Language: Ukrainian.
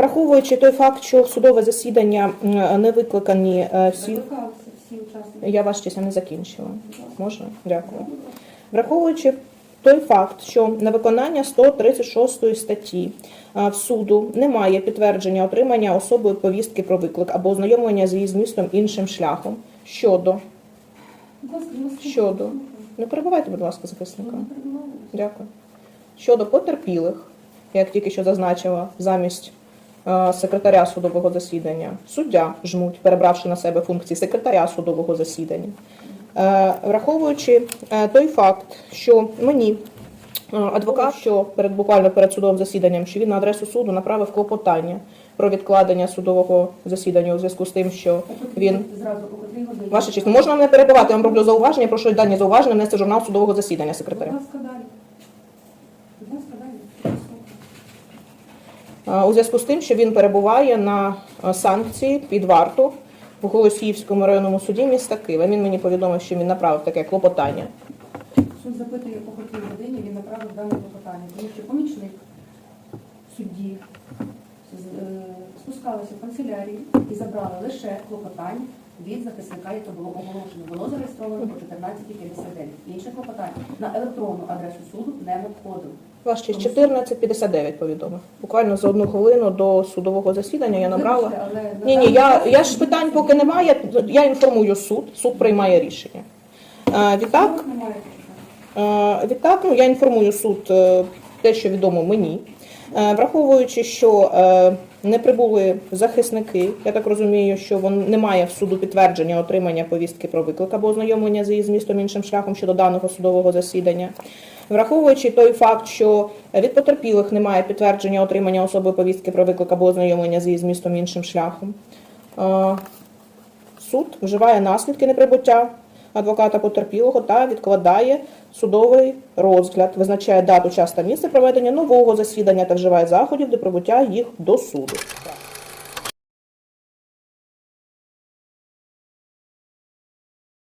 Враховуючи той факт, що в судове засідання не викликані е, всі. Я ваш честь, я не закінчила. Можна? Дякую. Враховуючи той факт, що на виконання 136 статті в суду немає підтвердження отримання особою повістки про виклик або ознайомлення з її змістом іншим шляхом щодо. Щодо. не перебувайте, будь ласка, захисника. Дякую. Щодо потерпілих, як тільки що зазначила, замість е, секретаря судового засідання, суддя жмуть, перебравши на себе функції секретаря судового засідання. Е, Враховуючи е, той факт, що мені е, адвокат, що перед буквально перед судовим засіданням, що він на адресу суду направив клопотання про відкладення судового засідання у зв'язку з тим, що він. Ваша честь, ну, можна мене перебивати, я вам роблю зауваження, прошу дані зауваження внести журнал судового засідання секретаря. Будь ласка, далі. Будь ласка, далі. Е, У зв'язку з тим, що він перебуває на санкції під варту в Голосіївському районному суді міста Києва. Він мені повідомив, що він направив таке клопотання. Суд запитує, по котрій годині він направив дане клопотання, тому що помічник судді е, спускалася в канцелярію і забрала лише клопотання від захисника, яке було оголошено. Воно зареєстровано по 14.59. Інше клопотання на електронну адресу суду не надходило. Ваш честь 1459 повідомив. Буквально за одну хвилину до судового засідання я набрала. Ні, ні, я, я ж питань поки немає. Я інформую суд, суд приймає рішення. Е, Відтак. Е, Відтак, ну, я інформую суд е, те, що відомо мені. Е, Враховуючи, що е, не прибули захисники, я так розумію, що вон немає в суду підтвердження отримання повістки про виклик або ознайомлення з її змістом іншим шляхом щодо даного судового засідання. Враховуючи той факт, що від потерпілих немає підтвердження отримання особи повістки про виклик або ознайомлення з її змістом іншим шляхом. е, Суд вживає наслідки неприбуття адвоката потерпілого та відкладає судовий розгляд, визначає дату, час та місце проведення нового засідання та вживає заходів до прибуття їх до суду.